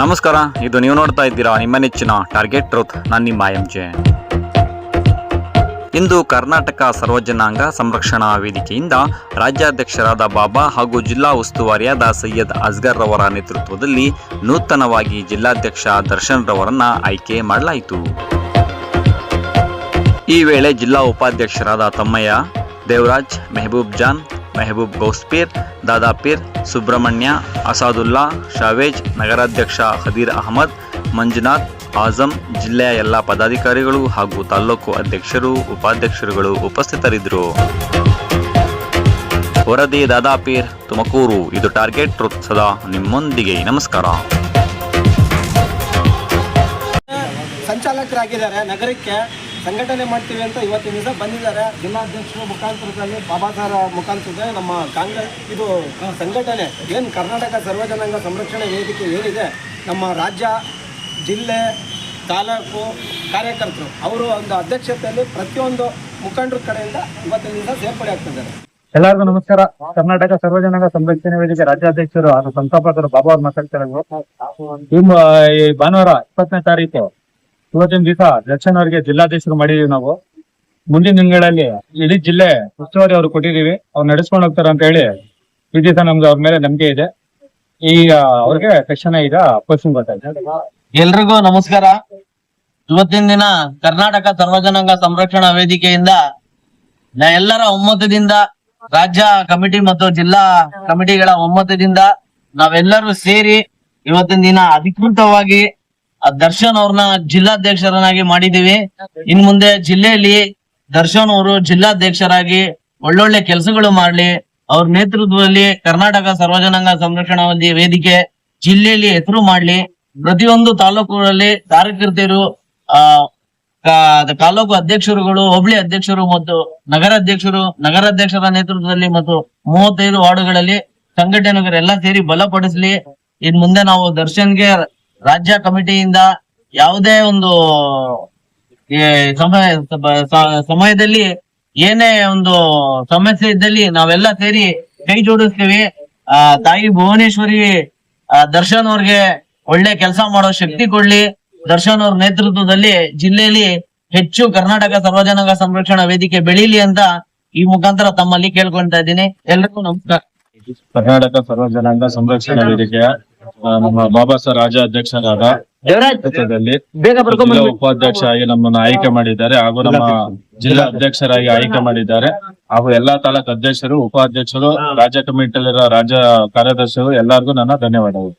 ನಮಸ್ಕಾರ, ಇದು ನೀವು ನೋಡ್ತಾ ಇದ್ದೀರಾ ನಿಮ್ಮ ನೆಚ್ಚಿನ ಟಾರ್ಗೆಟ್ ಟ್ರೂತ್ ನಾನು ನಿಮ್ಮ ಎಂ ಜೆ ಇಂದು ಕರ್ನಾಟಕ ಸರ್ವಜನಾಂಗ ಸಂರಕ್ಷಣಾ ವೇದಿಕೆಯಿಂದ ರಾಜ್ಯಾಧ್ಯಕ್ಷರಾದ ಬಾಬಾ ಹಾಗೂ ಜಿಲ್ಲಾ ಉಸ್ತುವಾರಿಯಾದ ಸೈಯದ್ ಅಸ್ಗರ್ ರವರ ನೇತೃತ್ವದಲ್ಲಿ ನೂತನವಾಗಿ ಜಿಲ್ಲಾಧ್ಯಕ್ಷ ದರ್ಶನ್ ರವರನ್ನ ಆಯ್ಕೆ ಮಾಡಲಾಯಿತು. ಈ ವೇಳೆ ಜಿಲ್ಲಾ ಉಪಾಧ್ಯಕ್ಷರಾದ ತಮ್ಮಯ್ಯ ದೇವರಾಜ್, ಮೆಹಬೂಬ್ ಜಾನ್, ಮೆಹಬೂಬ್ ಗೌಸ್ಪೀರ್ ದಾದಾಪೀರ್, ಸುಬ್ರಹ್ಮಣ್ಯ, ಅಸಾದುಲ್ಲಾ, ಶಾವೇಜ್, ನಗರಾಧ್ಯಕ್ಷ ಹದೀರ್ ಅಹಮದ್, ಮಂಜುನಾಥ್, ಆಜಂ, ಜಿಲ್ಲೆಯ ಎಲ್ಲ ಪದಾಧಿಕಾರಿಗಳು ಹಾಗೂ ತಾಲ್ಲೂಕು ಅಧ್ಯಕ್ಷರು, ಉಪಾಧ್ಯಕ್ಷರುಗಳು ಉಪಸ್ಥಿತರಿದ್ದರು. ವರದಿ ದಾದಾಪೀರ್, ತುಮಕೂರು. ಇದು ಟಾರ್ಗೆಟ್ ಟ್ರುತ್. ನಿಮ್ಮೊಂದಿಗೆ. ನಮಸ್ಕಾರ. ಸಂಚಾಲಕರಾಗಿದ್ದಾರೆ. ನಗರಕ್ಕೆ ಸಂಘಟನೆ ಮಾಡ್ತೀವಿ ಅಂತ ಇವತ್ತಿನ ದಿವಸ ಬಂದಿದ್ದಾರೆ. ಜಿಲ್ಲಾಧ್ಯಕ್ಷರ ಮುಖಾಂತರದಲ್ಲಿ ಬಾಬಾ ಸರ್ ಮುಖಾಂತರದಲ್ಲಿ ನಮ್ಮ ಕಾಂಗ್ರೆಸ್ ಇದು ಸಂಘಟನೆ ಏನು ಕರ್ನಾಟಕ ಸರ್ವಜನಾಂಗ ಸಂರಕ್ಷಣೆ ವೇದಿಕೆ ಏನಿದೆ ನಮ್ಮ ರಾಜ್ಯ ಜಿಲ್ಲೆ ತಾಲೂಕು ಕಾರ್ಯಕರ್ತರು ಅವರು ಒಂದು ಅಧ್ಯಕ್ಷತೆಯಲ್ಲಿ ಪ್ರತಿಯೊಂದು ಮುಖಂಡರ ಕಡೆಯಿಂದ ಇವತ್ತಿನ ದಿವಸ ಸೇರ್ಪಡೆ ಆಗ್ತಿದ್ದಾರೆ. ಎಲ್ಲರಿಗೂ ನಮಸ್ಕಾರ. ಕರ್ನಾಟಕ ಸರ್ವಜನಾಂಗ ಸಂರಕ್ಷಣೆ ವೇದಿಕೆ ರಾಜ್ಯಾಧ್ಯಕ್ಷರು ಹಾಗೂ ಸಂಸ್ಥಾಪಕರು ಬಾಬಾ ಅವ್ರು ಮಾತಾಡ್ತಾರೆ ಈ ಭಾನುವಾರ ಇಪ್ಪತ್ತನೇ ತಾರೀಕು ಇವತ್ತಿನ ದಿವಸ ದರ್ಶನ್ ಅವರಿಗೆ ಜಿಲ್ಲಾಧ್ಯಕ್ಷರು ಮಾಡಿದೀವಿ ನಾವು. ಮುಂದಿನ ದಿನಗಳಲ್ಲಿ ಇಡೀ ಜಿಲ್ಲೆ ಉಸ್ತುವಾರಿ ಅವ್ರು ಕೊಟ್ಟಿದೀವಿ ಅವ್ರು ನಡೆಸ್ಕೊಂಡು ಹೋಗ್ತಾರ ಅಂತ ಹೇಳಿ ಈ ದಿವಸ ನಮ್ಗೆ ಅವ್ರ ಮೇಲೆ ನಂಬಿಕೆ ಇದೆ. ಈಗ ಅವ್ರಿಗೆ ತಕ್ಷಣ ಈಗ ಪೋಸ್ಟಿಂಗ್ ಗೊತ್ತಾಯ್ತು ಎಲ್ರಿಗೂ ನಮಸ್ಕಾರ. ಇವತ್ತಿನ ದಿನ ಕರ್ನಾಟಕ ಸರ್ವಜನಾಂಗ ಸಂರಕ್ಷಣಾ ವೇದಿಕೆಯಿಂದ ಎಲ್ಲರ ಒಮ್ಮತದಿಂದ ರಾಜ್ಯ ಕಮಿಟಿ ಮತ್ತು ಜಿಲ್ಲಾ ಕಮಿಟಿಗಳ ಒಮ್ಮತದಿಂದ ನಾವೆಲ್ಲರೂ ಸೇರಿ ಇವತ್ತಿನ ದಿನ ಅಧಿಕೃತವಾಗಿ ದರ್ಶನ್ ಅವ್ರನ್ನ ಜಿಲ್ಲಾಧ್ಯಕ್ಷರನ್ನಾಗಿ ಮಾಡಿದೀವಿ ಇನ್ ಮುಂದೆ ಜಿಲ್ಲೆಯಲ್ಲಿ ದರ್ಶನ್ ಅವರು ಜಿಲ್ಲಾಧ್ಯಕ್ಷರಾಗಿ ಒಳ್ಳೊಳ್ಳೆ ಕೆಲಸಗಳು ಮಾಡ್ಲಿ. ಅವ್ರ ನೇತೃತ್ವದಲ್ಲಿ ಕರ್ನಾಟಕ ಸರ್ವಜನಾಂಗ ಸಂರಕ್ಷಣಾ ವೇದಿ- ವೇದಿಕೆ ಜಿಲ್ಲೆಯಲ್ಲಿ ಹೆಸರು ಮಾಡ್ಲಿ. ಪ್ರತಿಯೊಂದು ತಾಲೂಕುಗಳಲ್ಲಿ ಕಾರ್ಯಕರ್ತರು ಆ ತಾಲೂಕು ಅಧ್ಯಕ್ಷರುಗಳು, ಹೋಬಳಿ ಅಧ್ಯಕ್ಷರು ಮತ್ತು ನಗರ ನಗರಾಧ್ಯಕ್ಷರು, ನಗರಾಧ್ಯಕ್ಷರ ನೇತೃತ್ವದಲ್ಲಿ ಮತ್ತು ಮೂವತ್ತೈದು ವಾರ್ಡುಗಳಲ್ಲಿ ಸಂಘಟನೆಗಳೆಲ್ಲ ಸೇರಿ ಬಲಪಡಿಸ್ಲಿ. ಇನ್ ಮುಂದೆ ನಾವು ದರ್ಶನ್ಗೆ ರಾಜ್ಯ ಕಮಿಟಿಯಿಂದ ಯಾವುದೇ ಒಂದು ಸಮಯದಲ್ಲಿ ಏನೇ ಒಂದು ಸಮಸ್ಯೆ ಇದ್ದಲ್ಲಿ ನಾವೆಲ್ಲ ಸೇರಿ ಕೈ ಜೋಡಿಸ್ತೀವಿ. ಆ, ತಾಯಿ ಭುವನೇಶ್ವರಿ ದರ್ಶನ್ ಅವ್ರಿಗೆ ಒಳ್ಳೆ ಕೆಲಸ ಮಾಡೋ ಶಕ್ತಿ ಕೊಡ್ಲಿ. ದರ್ಶನ್ ಅವ್ರ ನೇತೃತ್ವದಲ್ಲಿ ಜಿಲ್ಲೆಯಲ್ಲಿ ಹೆಚ್ಚು ಕರ್ನಾಟಕ ಸರ್ವಜನಾಂಗ ಸಂರಕ್ಷಣಾ ವೇದಿಕೆ ಬೆಳೀಲಿ ಅಂತ ಈ ಮುಖಾಂತರ ತಮ್ಮಲ್ಲಿ ಕೇಳ್ಕೊಂತ ಇದ್ದೀನಿ. ಎಲ್ರಿಗೂ ನಮಸ್ಕಾರ. ಕರ್ನಾಟಕ ಸರ್ವಜನಾಂಗ ಸಂರಕ್ಷಣಾ ವೇದಿಕೆಯ ನಮ್ಮ ಬಾಬಾ ಸರ್ ರಾಜ ಅಧ್ಯಕ್ಷರಾದ ಜಿಲ್ಲಾ ಉಪಾಧ್ಯಕ್ಷರಾಗಿ ನಮ್ಮನ್ನು ಆಯ್ಕೆ ಮಾಡಿದ್ದಾರೆ ಹಾಗೂ ನಮ್ಮ ಜಿಲ್ಲಾ ಅಧ್ಯಕ್ಷರಾಗಿ ಆಯ್ಕೆ ಮಾಡಿದ್ದಾರೆ. ಹಾಗೂ ಎಲ್ಲಾ ತಾಲೂಕು ಅಧ್ಯಕ್ಷರು ಉಪಾಧ್ಯಕ್ಷರು ರಾಜ್ಯ ಕಮಿಟಿಯಲ್ಲಿರೋ ರಾಜ್ಯ ಕಾರ್ಯದರ್ಶಿಗಳು ಎಲ್ಲರಿಗೂ ನನ್ನ ಧನ್ಯವಾದಗಳು.